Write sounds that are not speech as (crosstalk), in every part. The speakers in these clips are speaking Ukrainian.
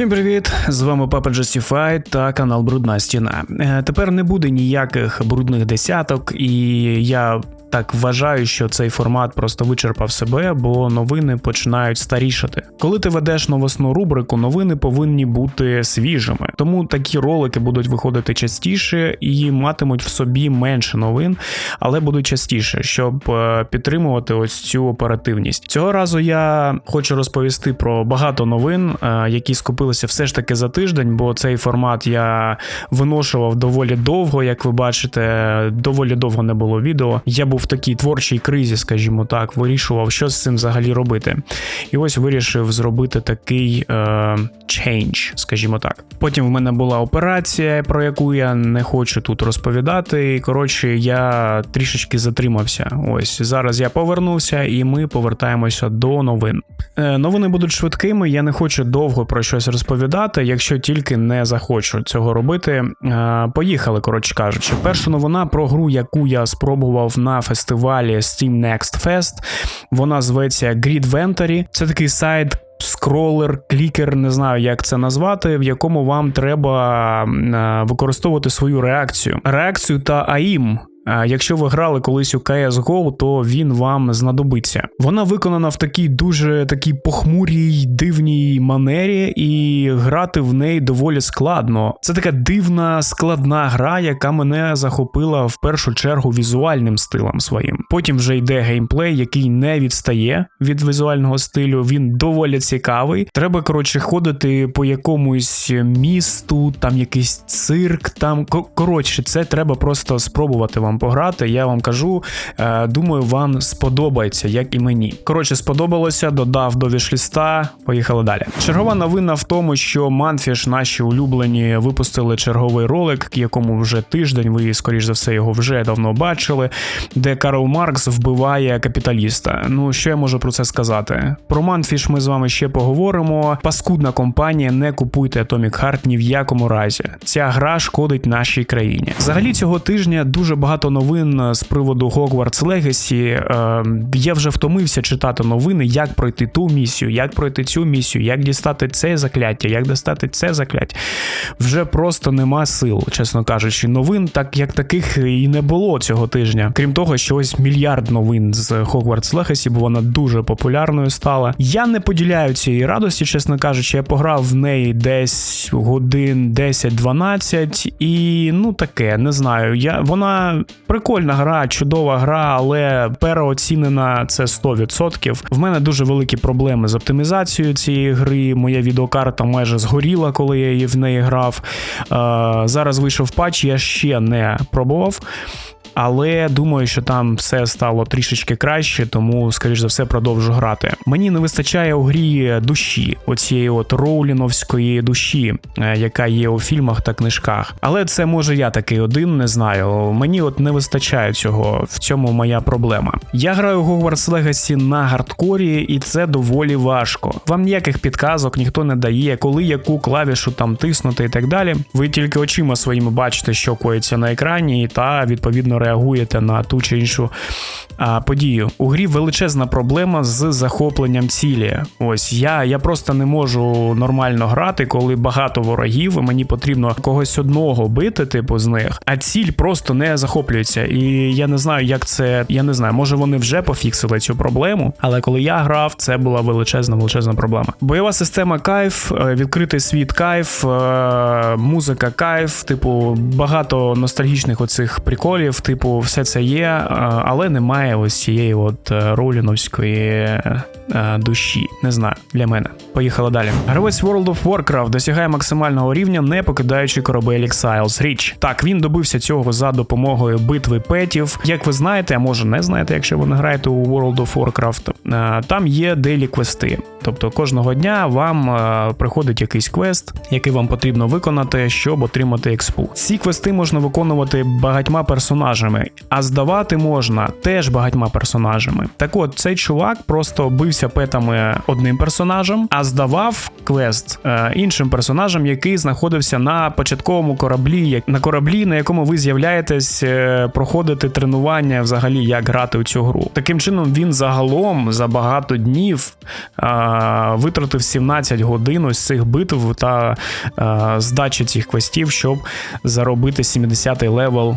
Всім привіт! З вами Папа Джастіфай та канал Брудна Стіна. Е, Тепер не буде ніяких брудних десяток, і я так вважаю, що цей формат просто вичерпав себе, бо новини починають старішати. Коли ти ведеш новосну рубрику, новини повинні бути свіжими. Тому такі ролики будуть виходити частіше і матимуть в собі менше новин, але будуть частіше, щоб е, підтримувати ось цю оперативність. Цього разу я хочу розповісти про багато новин, е, які скупилися все ж таки за тиждень, бо цей формат я виношував доволі довго, як ви бачите, доволі довго не було відео. Я був в такій творчій кризі, скажімо так, вирішував, що з цим взагалі робити. І ось вирішив зробити такий е, change, скажімо так. Потім в мене була операція, про яку я не хочу тут розповідати. І коротше, я трішечки затримався. Ось зараз я повернувся, і ми повертаємося до новин. Е, новини будуть швидкими. Я не хочу довго про щось розповідати, якщо тільки не захочу цього робити. Е, поїхали, коротше кажучи. Перша новина про гру, яку я спробував на фестивалі Steam Next Fest. Вона зветься Grid Ventory. Це такий сайт. Скролер, клікер, не знаю, як це назвати, в якому вам треба е, використовувати свою реакцію. Реакцію та АІМ. Е, Якщо ви грали колись у CSGO, то він вам знадобиться. Вона виконана в такій дуже такій похмурій, дивній манері, і грати в неї доволі складно. Це така дивна, складна гра, яка мене захопила в першу чергу візуальним стилем своїм. Потім вже йде геймплей, який не відстає від візуального стилю. Він доволі цікавий. Треба коротше ходити по якомусь місту, там якийсь цирк. Там коротше, це треба просто спробувати вам пограти. Я вам кажу, е, думаю, вам сподобається, як і мені. Коротше, сподобалося, додав до вішліста. Поїхали далі. Чергова новина в тому, що Манфіш, наші улюблені, випустили черговий ролик, якому вже тиждень. Ви, скоріш за все, його вже давно бачили, де Карл Маркс вбиває капіталіста. Ну що я можу про це сказати? Про Манфіш ми з вами ще поговоримо. Паскудна компанія, не купуйте Atomic Heart ні в якому разі. Ця гра шкодить нашій країні. Взагалі цього тижня дуже багато новин з приводу Hogwarts Legacy. Е, я вже втомився читати новини, як пройти ту місію, як пройти цю місію, як дістати це закляття, як достати це закляття. Вже просто нема сил, чесно кажучи. Новин, так як таких і не було цього тижня. Крім того, що ось мільярд новин з Hogwarts Legacy, бо вона дуже популярною стала. Я не поділяю цієї радості, чесно кажучи, я пограв в неї десь годин 10-12, і ну таке, не знаю. Я вона прикольна гра, чудова гра, але переоцінена це 100%. В мене дуже великі проблеми з оптимізацією цієї гри. Моя відеокарта майже згоріла, коли я її в неї грав. Е, зараз вийшов патч, я ще не пробував. Але думаю, що там все стало трішечки краще, тому, скоріш за все, продовжу грати. Мені не вистачає у грі душі, оцієї от роуліновської душі, е, яка є у фільмах та книжках. Але це може я такий один, не знаю. Мені от не вистачає цього. В цьому моя проблема. Я граю Hogwarts Legacy на гардкорі, і це доволі важко. Вам ніяких підказок ніхто не дає, коли яку клавішу там тиснути і так далі. Ви тільки очима своїми бачите, що коїться на екрані, та відповідно реагуєте на ту чи іншу а, подію. У грі величезна проблема з захопленням цілі. Ось я, я просто не можу нормально грати, коли багато ворогів, і мені потрібно когось одного бити, типу з них, а ціль просто не захоплюється. І я не знаю, як це. Я не знаю, може вони вже пофіксили цю проблему, але коли я грав, це була величезна, величезна проблема. Бойова система кайф, е, відкритий світ кайф, е, музика кайф, типу, багато ностальгічних оцих приколів, типу, все це є, е, але немає ось цієї от роліновської душі. Не знаю, для мене. Поїхали далі. Гравець World of Warcraft досягає максимального рівня, не покидаючи корабель Exiles Reach. Так, він добився цього за допомогою битви петів. Як ви знаєте, а може не знаєте, якщо ви не граєте у World of Warcraft, е, там є дейлі квести. Тобто кожного дня вам е, приходить якийсь квест, який вам потрібно виконати, щоб отримати експу. Ці квести можна виконувати багатьма персонажами, а здавати можна теж багатьма персонажами. Так от цей чувак просто бився петами одним персонажем, а здавав квест е, іншим персонажем, який знаходився на початковому кораблі, на кораблі, на якому ви з'являєтесь проходити тренування, взагалі як грати у цю гру. Таким чином, він загалом за багато днів а, витратив 17 годин ось цих битв та а, здачі цих квестів, щоб заробити 70-й левел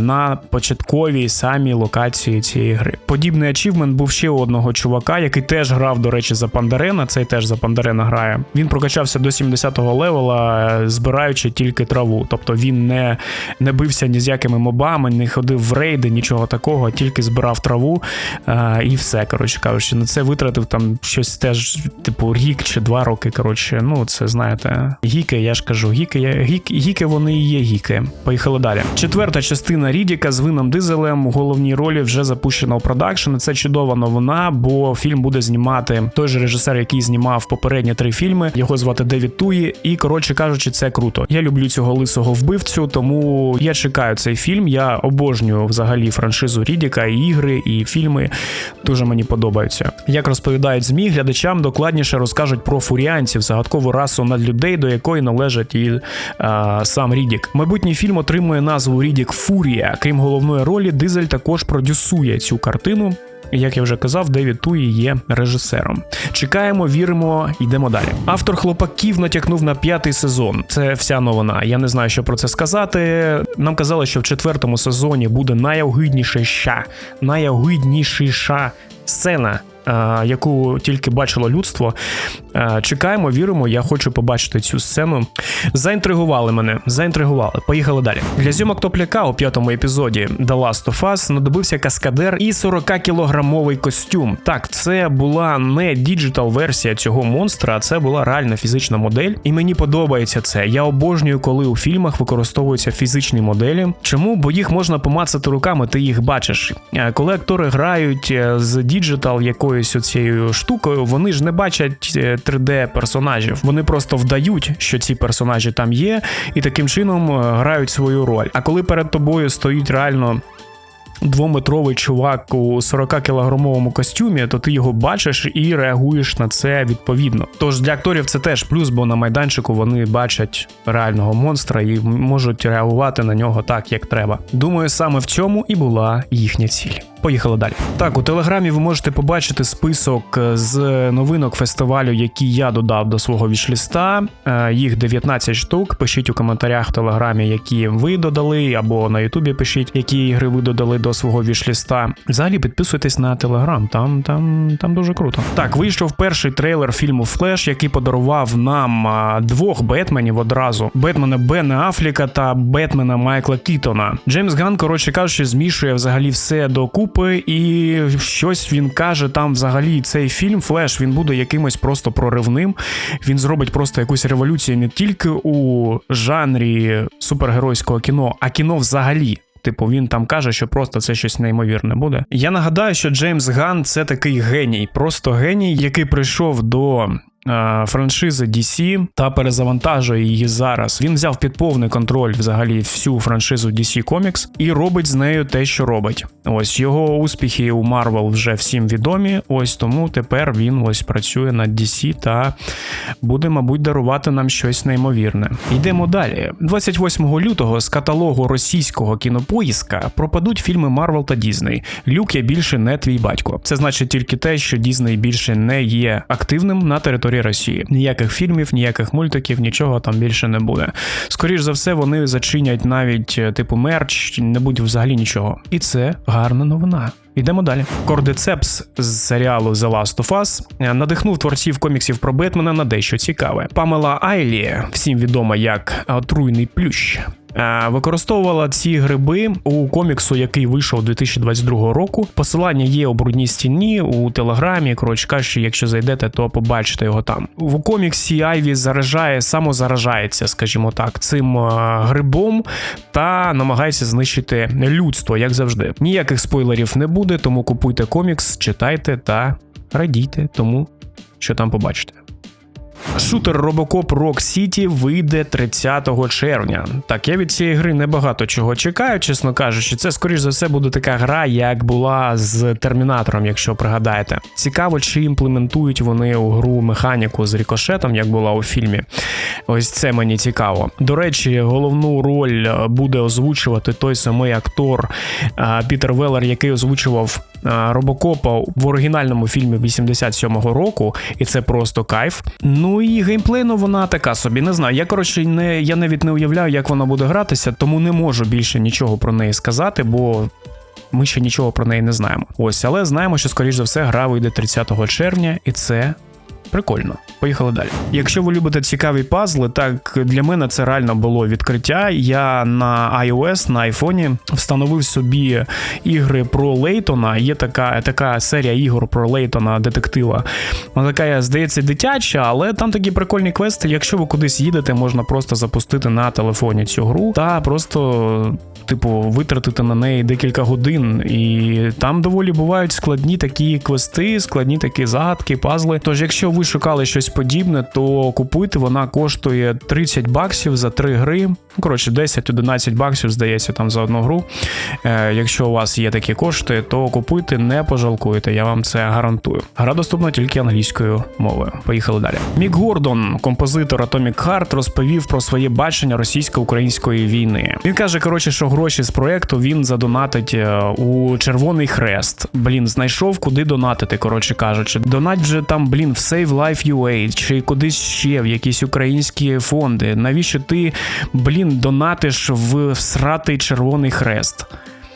на початковій самій локації цієї гри. Подібний ачівмент був ще у одного чувака, який теж грав, до речі, за Пандарена. Цей теж за Пандарена грає. Він прокачався до 70-го левела, збираючи тільки траву. Тобто він не, не бився ні з якими мобами, не ходив в рейди, нічого такого, тільки збирав траву і все. Коротше кажучи, на це витратив там щось теж, типу, рік чи два роки. Коротше, ну це знаєте, гіки, я ж кажу, гіки, я- гік, гіки вони і є гіки. Поїхали далі. Четверта частина Рідіка з Вином Дизелем у головній ролі вже запущена у продакшн. Це чудова новина, бо фільм буде знімати той же режисер, який знімав попередні три фільми. Його звати Девід Туї. І коротше кажучи, це круто. Я люблю цього лисого вбивцю, тому я чекаю цей фільм. Я обожнюю взагалі франшизу Рідіка, і ігри, і фільми. Дуже мені подобаються. Як розповідають змі, глядачам докладніше розкажуть про фуріанців, загадкову расу надлюдей, до якої належить і а, сам Рідік. Майбутній фільм отримує назву Рідік Фурія. Крім головної ролі, Дизель також продюсує цю картину. Як я вже казав, Девід Туї є режисером. Чекаємо, віримо, йдемо далі. Автор хлопаків натякнув на п'ятий сезон. Це вся новина. Я не знаю, що про це сказати. Нам казали, що в четвертому сезоні буде найогидніша, найогиднішіша сцена. Е, Яку тільки бачило людство. Е, Чекаємо, віримо. Я хочу побачити цю сцену. Заінтригували мене, заінтригували. Поїхали далі. Для зйомок топляка у п'ятому епізоді The Last of Us знадобився каскадер і 40-кілограмовий костюм. Так, це була не діджитал версія цього монстра, а це була реальна фізична модель. І мені подобається це. Я обожнюю, коли у фільмах використовуються фізичні моделі. Чому? Бо їх можна помацати руками, ти їх бачиш. Е, Коли актори грають з діджитал якоюсь оцією штукою, вони ж не бачать е, 3D персонажів. Вони просто вдають, що ці персонажі там є, і таким чином е, грають свою роль. А коли перед тобою стоїть реально. Двометровий чувак у 40-кілограмовому костюмі, то ти його бачиш і реагуєш на це відповідно. Тож для акторів це теж плюс, бо на майданчику вони бачать реального монстра і можуть реагувати на нього так, як треба. Думаю, саме в цьому і була їхня ціль. Поїхали далі. Так, у телеграмі ви можете побачити список з новинок фестивалю, які я додав до свого вішліста. Е, Їх 19 штук. Пишіть у коментарях в телеграмі, які ви додали, або на Ютубі пишіть, які ігри ви додали до свого вішліста. Взагалі підписуйтесь на телеграм, там, там, там дуже круто. Так, вийшов перший трейлер фільму Флеш, який подарував нам двох Бетменів одразу: Бетмена Бена Афліка та Бетмена Майкла Кітона. Джеймс Ган, коротше кажучи, змішує взагалі все докупи, і щось він каже там взагалі цей фільм Флеш він буде якимось просто проривним. Він зробить просто якусь революцію не тільки у жанрі супергеройського кіно, а кіно взагалі. Типу, він там каже, що просто це щось неймовірне буде. Я нагадаю, що Джеймс Ган це такий геній, просто геній, який прийшов до. Е, Франшизи DC та перезавантажує її зараз. Він взяв під повний контроль взагалі всю франшизу DC Comics і робить з нею те, що робить. Ось його успіхи у Marvel вже всім відомі. Ось тому тепер він ось працює над DC та буде, мабуть, дарувати нам щось неймовірне. Йдемо далі. 28 лютого з каталогу російського кінопоїзка пропадуть фільми Марвел та Дізней. Люк я більше не твій батько. Це значить тільки те, що Дізней більше не є активним на території Росії. Ніяких фільмів, ніяких мультиків, нічого там більше не буде. Скоріш за все, вони зачинять навіть е, типу мерч, не будь взагалі нічого. І це гарна новина. Йдемо далі. Кордицепс з серіалу The Last of Us е, надихнув творців коміксів про Бетмена на дещо цікаве. Памела Айлі, всім відома як отруйний плющ. Е, Використовувала ці гриби у коміксу, який вийшов 2022 року. Посилання є у брудній стіні у телеграмі. Коротше кажучи, якщо зайдете, то побачите його там. В коміксі Айві заражає, самозаражається, скажімо так, цим е, грибом та намагається знищити людство, як завжди. Ніяких спойлерів не буде, тому купуйте комікс, читайте та радійте тому, що там побачите. Шутер Robocop Rock City вийде 30 червня. Так, я від цієї гри небагато чого чекаю, чесно кажучи. Це скоріш за все буде така гра, як була з термінатором, якщо пригадаєте. Цікаво, чи імплементують вони у гру механіку з рікошетом, як була у фільмі. Ось це мені цікаво. До речі, головну роль буде озвучувати той самий актор Пітер Веллер, який озвучував Робокопа в оригінальному фільмі 87-го року, і це просто кайф. Ну і геймплейно вона така собі. Не знаю. Я коротше не я навіть не уявляю, як вона буде гратися, тому не можу більше нічого про неї сказати, бо. Ми ще нічого про неї не знаємо. Ось, але знаємо, що скоріш за все гра вийде 30 червня, і це Прикольно, поїхали далі. Якщо ви любите цікаві пазли, так для мене це реально було відкриття. Я на iOS, на айфоні встановив собі ігри про Лейтона. Є така така серія ігор про Лейтона, детектива. Вона така, здається, дитяча, але там такі прикольні квести. Якщо ви кудись їдете, можна просто запустити на телефоні цю гру та просто. Типу, витратити на неї декілька годин, і там доволі бувають складні такі квести, складні такі загадки, пазли. Тож, якщо ви шукали щось подібне, то купуйте, вона коштує 30 баксів за 3 гри. Ну, коротше, 10-11 баксів, здається, там за одну гру. Е, Якщо у вас є такі кошти, то купуйте, не пожалкуєте, я вам це гарантую. Гра доступна тільки англійською мовою. Поїхали далі. Мік Гордон, композитор Atomic Heart, розповів про своє бачення російсько-української війни. Він каже, коротше, що гроші з проекту він задонатить е, у Червоний Хрест. Блін, знайшов куди донатити. Коротше кажучи, донать вже там, блін, в Save Life UA, чи кудись ще в якісь українські фонди. Навіщо ти, блін, донатиш в сратий Червоний Хрест?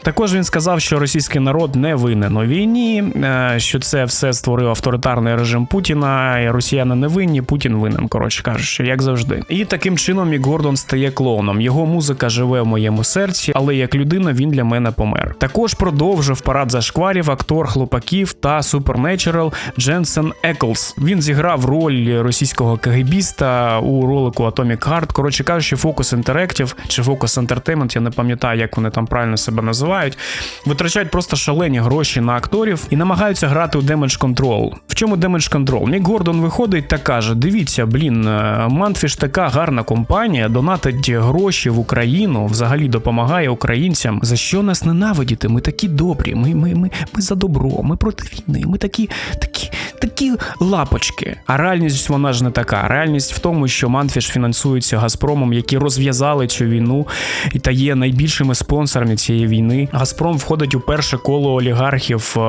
Також він сказав, що російський народ не винен у війні, е, що це все створив авторитарний режим Путіна. і Росіяни не винні, Путін винен, коротше кажучи, як завжди. І таким чином Мік Гордон стає клоуном. Його музика живе в моєму серці, але як людина він для мене помер. Також продовжив парад зашкварів актор хлопаків та Supernatural Дженсен Еклс. Він зіграв роль російського кагибіста у ролику Atomic Heart. Коротше кажучи, Focus Interactive чи Focus Entertainment, я не пам'ятаю, як вони там правильно себе називають називають, витрачають просто шалені гроші на акторів і намагаються грати у Damage Control. В чому Damage Control? Мік Гордон виходить та каже: Дивіться, блін, Манфіш така гарна компанія, донатить гроші в Україну, взагалі допомагає українцям. За що нас ненавидіти? Ми такі добрі, ми ми, ми, ми за добро, ми проти війни, ми такі, такі, такі лапочки. А реальність вона ж не така. Реальність в тому, що Манфіш фінансується Газпромом, які розв'язали цю війну і та є найбільшими спонсорами цієї війни. Газпром входить у перше коло олігархів е,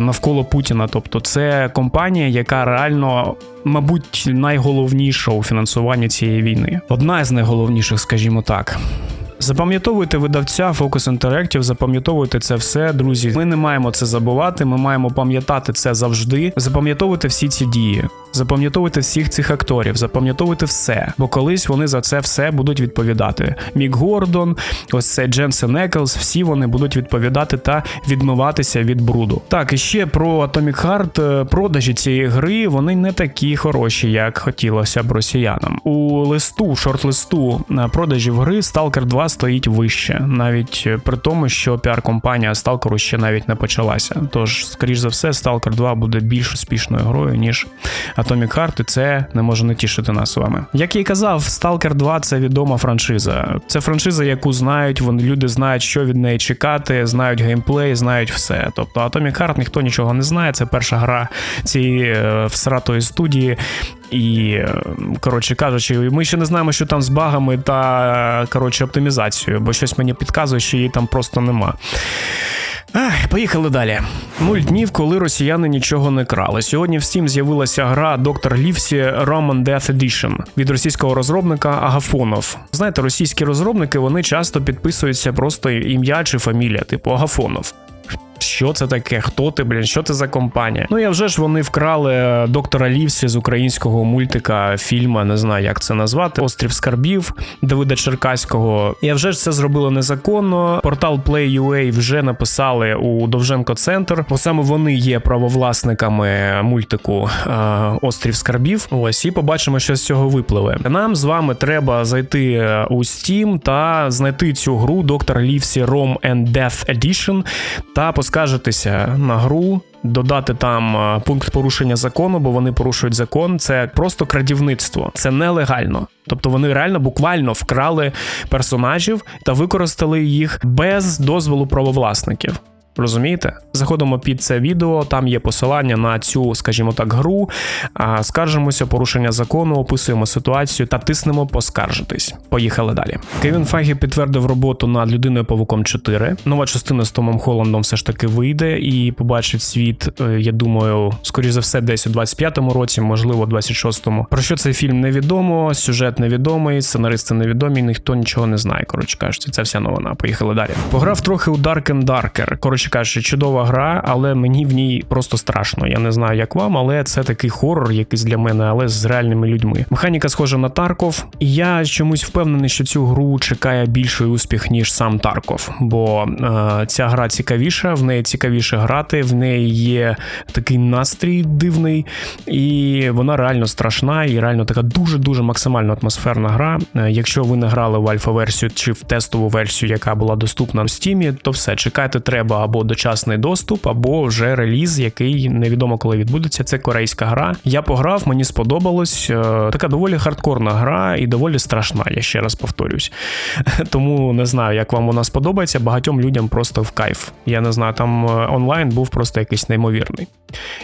навколо Путіна. Тобто, це компанія, яка реально. Мабуть, найголовніша у фінансуванні цієї війни. Одна з найголовніших, скажімо так. Запам'ятовуйте видавця Focus Interactive, запам'ятовуйте це все, друзі. Ми не маємо це забувати. Ми маємо пам'ятати це завжди. Запам'ятовуйте всі ці дії. Запам'ятовуйте всіх цих акторів, запам'ятовуйте все, бо колись вони за це все будуть відповідати. Мік Гордон, ось це Дженсен Еклс, всі вони будуть відповідати та відмиватися від бруду. Так, і ще про Atomic Heart, продажі цієї гри вони не такі хороші, як хотілося б росіянам. У листу, шорт-листу продажів гри Stalker 2 стоїть вище, навіть при тому, що піар-компанія Stalker ще навіть не почалася. Тож, скоріш за все, Stalker 2 буде більш успішною грою, ніж Atomic Heart, і це не може не тішити нас з вами. Як я і казав, Stalker 2 це відома франшиза. Це франшиза, яку знають, вони люди знають, що від неї чекати, знають геймплей, знають все. Тобто Atomic Heart ніхто нічого не знає. Це перша гра цієї е, всратої студії. І, е, коротше кажучи, ми ще не знаємо, що там з багами та коротше оптимізацією, бо щось мені підказує, що її там просто нема. Ах, Поїхали далі. Нуль днів, коли росіяни нічого не крали. Сьогодні в Steam з'явилася гра Доктор Лівсі Roman Death Edition від російського розробника Агафонов. Знаєте, російські розробники вони часто підписуються просто ім'я чи фамілія, типу Агафонов що це таке, хто ти, блін, що це за компанія. Ну я вже ж вони вкрали е, доктора Лівсі з українського мультика, фільма, не знаю, як це назвати. Острів Скарбів Давида Черкаського. Я вже ж це зробили незаконно. Портал Play.ua вже написали у Довженко Центр, бо саме вони є правовласниками мультику е, Острів Скарбів. Ось і побачимо, що з цього випливе. Нам з вами треба зайти е, у Steam та знайти цю гру Доктор Лівсі Rome and Death Edition та поскаржити поскаржитися на гру. Додати там е, пункт порушення закону, бо вони порушують закон. Це просто крадівництво, це нелегально. Тобто вони реально буквально вкрали персонажів та використали їх без дозволу правовласників. Розумієте? Заходимо під це відео, там є посилання на цю, скажімо так, гру. Скаржимося, порушення закону, описуємо ситуацію та тиснемо поскаржитись. Поїхали далі. Кевін Файгі підтвердив роботу над людиною павуком 4. Нова частина з Томом Холландом все ж таки вийде і побачить світ. е, Я думаю, скоріш за все, десь у 25-му році, можливо, 26-му. Про що цей фільм невідомо, сюжет невідомий, сценаристи невідомі, ніхто нічого не знає. Коротше кажучи, це вся новина. Поїхали далі. Пограв трохи у Dark and Darker. Коротше кажучи, чудова гра, але мені в ній просто страшно. Я не знаю, як вам, але це такий хорор, якийсь для мене, але з реальними людьми. Механіка схожа на Тарков, і я чомусь впевнений, що цю гру чекає більший успіх, ніж сам Тарков. Бо е, ця гра цікавіша, в неї цікавіше грати, в неї є такий настрій дивний, і вона реально страшна і реально така дуже-дуже максимально атмосферна гра. Е, Якщо ви не грали в альфа-версію чи в тестову версію, яка була доступна в Стімі, то все чекати треба або дочасний доступ, або вже реліз, який невідомо коли відбудеться. Це корейська гра. Я пограв, мені сподобалось. Е, Така доволі хардкорна гра і доволі страшна. Я ще раз повторюсь. (laughs) Тому не знаю, як вам вона сподобається. Багатьом людям просто в кайф. Я не знаю, там е, онлайн був просто якийсь неймовірний.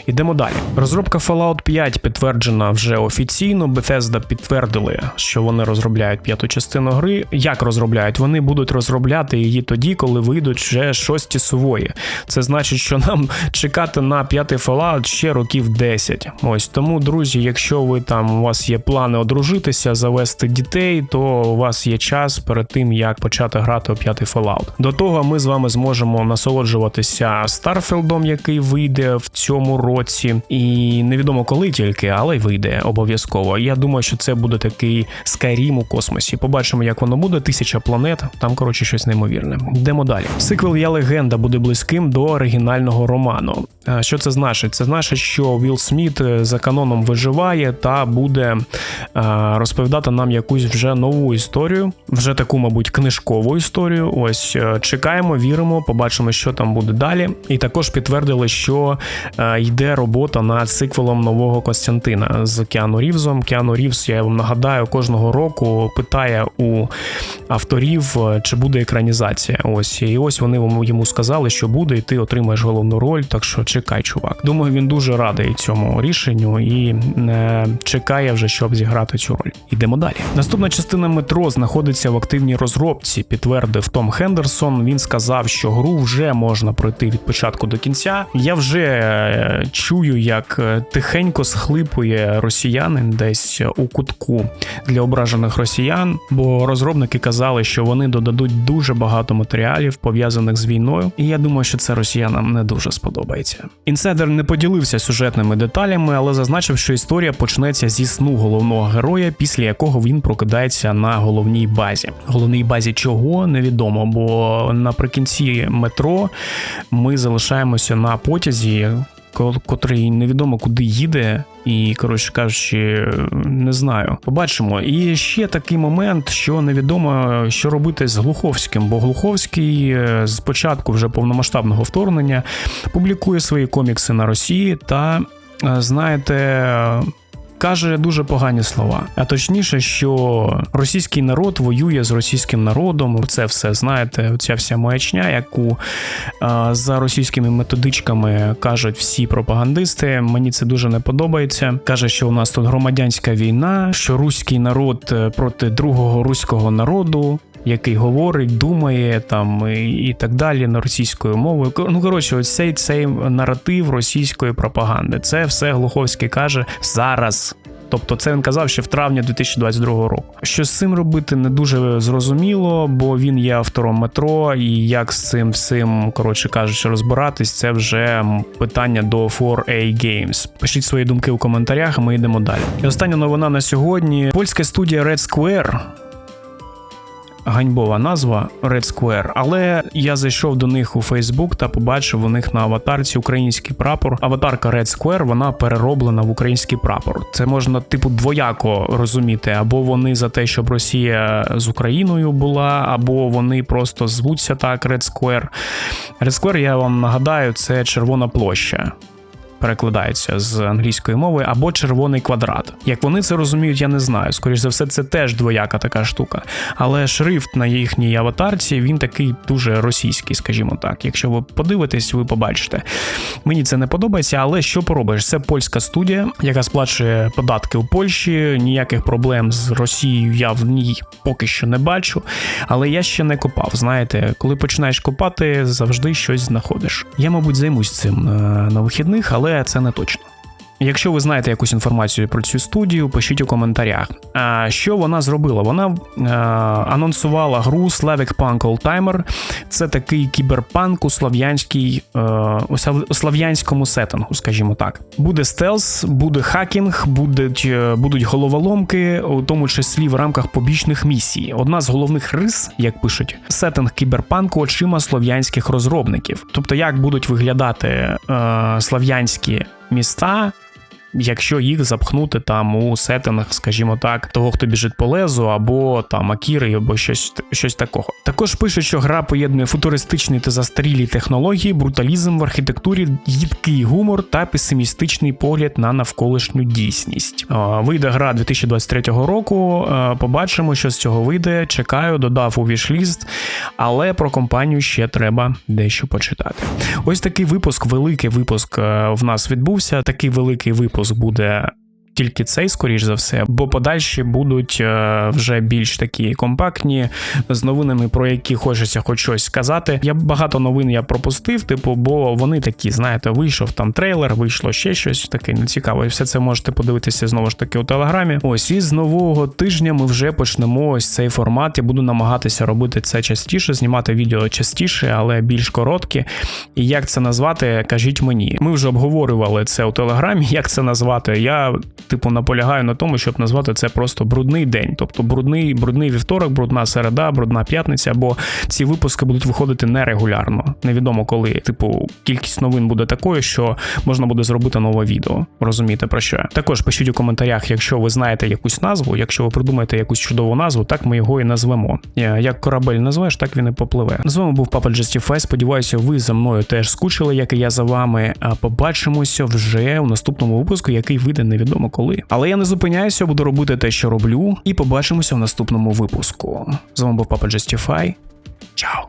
Ідемо далі. Розробка Fallout 5 підтверджена вже офіційно. Bethesda підтвердили, що вони розробляють п'яту частину гри. Як розробляють? Вони будуть розробляти її тоді, коли вийдуть вже шості сувої. Це значить, що нам чекати на п'ятий Fallout ще років 10. Ось тому, друзі, якщо ви там у вас є плани одружитися, завести дітей, то у вас є час перед тим, як почати грати у п'ятий Fallout. До того ми з вами зможемо насолоджуватися Старфілдом, який вийде в цьому році, і невідомо коли тільки, але й вийде обов'язково. Я думаю, що це буде такий Skyrim у космосі. Побачимо, як воно буде. Тисяча планет. Там коротше щось неймовірне. Йдемо далі. Сиквел Я легенда буде близьким до оригінального роману. Е, Що це значить? Це значить, що Вілл Сміт е, за каноном виживає та буде е, розповідати нам якусь вже нову історію, вже таку, мабуть, книжкову історію. Ось чекаємо, віримо, побачимо, що там буде далі. І також підтвердили, що йде робота над сиквелом нового Костянтина з Кіану Рівзом. Кіану Рівз, я вам нагадаю, кожного року питає у авторів, чи буде екранізація. Ось і ось вони йому сказали, що буде, і ти отримаєш головну роль. Так що чекай, чувак. Думаю, він дуже радий цьому рішенню і е, чекає вже, щоб зіграти цю роль. Ідемо далі. Наступна частина метро знаходиться в активній розробці. Підтвердив Том Хендерсон. Він сказав, що гру вже можна пройти від початку до кінця. Я вже е, чую, як е, тихенько схлипує росіянин десь у кутку для ображених росіян, бо розробники казали, що вони додадуть дуже багато матеріалів пов'язаних з війною, і я думаю, що це росіянам не дуже сподобається. Інсайдер не поділився сюжетними деталями, але зазначив, що історія почнеться зі сну головного героя, після якого він прокидається на головній базі. Головній базі чого невідомо, бо наприкінці метро ми залишаємося на потязі. Ко- Котрий невідомо куди їде, і коротше кажучи, не знаю. Побачимо. І ще такий момент, що невідомо, що робити з Глуховським, бо Глуховський е, з початку вже повномасштабного вторгнення публікує свої комікси на Росії та, е, знаєте. Каже дуже погані слова, а точніше, що російський народ воює з російським народом. Це все знаєте, ця вся маячня, яку за російськими методичками кажуть всі пропагандисти. Мені це дуже не подобається. Каже, що у нас тут громадянська війна, що руський народ е, проти другого руського народу. Який говорить, думає там і, і так далі на російською мовою. Ну коротше, ось цей цей наратив російської пропаганди. Це все Глуховський каже зараз. Тобто це він казав ще в травні 2022 року. Що з цим робити не дуже зрозуміло, бо він є автором метро, і як з цим всім, коротше кажучи, розбиратись, це вже питання до 4A Games. Пишіть свої думки у коментарях, ми йдемо далі. І остання новина на сьогодні: польська студія Red Square ганьбова назва Red Square, але я зайшов до них у Facebook та побачив у них на аватарці український прапор. Аватарка Red Square, вона перероблена в український прапор. Це можна типу двояко розуміти, або вони за те, щоб Росія з Україною була, або вони просто звуться так Red Square. Red Square, я вам нагадаю, це червона площа перекладається з англійської мови, або червоний квадрат. Як вони це розуміють, я не знаю. Скоріш за все, це теж двояка така штука. Але шрифт на їхній аватарці він такий дуже російський, скажімо так. Якщо ви подивитесь, ви побачите. Мені це не подобається, але що поробиш? Це польська студія, яка сплачує податки у Польщі. Ніяких проблем з Росією я в ній поки що не бачу. Але я ще не копав. Знаєте, коли починаєш копати, завжди щось знаходиш. Я, мабуть, займусь цим е, на вихідних, але це не точно. Якщо ви знаєте якусь інформацію про цю студію, пишіть у коментарях. А що вона зробила? Вона е, анонсувала гру Slavic Punk Oldtimer. Це такий кіберпанк у слав'янській е, у слав'янському сеттингу, скажімо так. Буде стелс, буде хакінг, будуть, е, будуть головоломки, у тому числі в рамках побічних місій. Одна з головних рис, як пишуть, сеттинг кіберпанку очима слов'янських розробників. Тобто, як будуть виглядати е, слав'янські міста, якщо їх запхнути там у сеттинг, скажімо так, того, хто біжить по лезу, або там Акіри, або щось, щось такого. Також пишуть, що гра поєднує футуристичні та застарілі технології, бруталізм в архітектурі, їдкий гумор та песимістичний погляд на навколишню дійсність. Вийде гра 2023 року. Побачимо, що з цього вийде. Чекаю, додав у вішліст, але про компанію ще треба дещо почитати. Ось такий випуск, великий випуск е, в нас відбувся. Такий великий випуск буде. Тільки цей, скоріш за все, бо подальші будуть е, вже більш такі компактні з новинами, про які хочеться хоч щось сказати. Я багато новин я пропустив, типу, бо вони такі, знаєте, вийшов там трейлер, вийшло ще щось таке нецікаве. І все це можете подивитися знову ж таки у телеграмі. Ось і з нового тижня ми вже почнемо ось цей формат. Я буду намагатися робити це частіше, знімати відео частіше, але більш короткі. І як це назвати, кажіть мені. Ми вже обговорювали це у телеграмі. Як це назвати? Я типу наполягаю на тому, щоб назвати це просто брудний день, тобто брудний, брудний вівторок, брудна середа, брудна п'ятниця, бо ці випуски будуть виходити нерегулярно. Невідомо коли. Типу, кількість новин буде такою, що можна буде зробити нове відео. Розумієте про що? Також пишіть у коментарях, якщо ви знаєте якусь назву, якщо ви придумаєте якусь чудову назву, так ми його і назвемо. Е, Як корабель назвеш, так він і попливе. З вами був Папа Justify. Сподіваюся, ви за мною теж скучили, як і я за вами. А побачимося вже у наступному випуску, який вийде невідомо коли коли. Але я не зупиняюся, буду робити те, що роблю, і побачимося в наступному випуску. З вами був Папа Justify. Чао!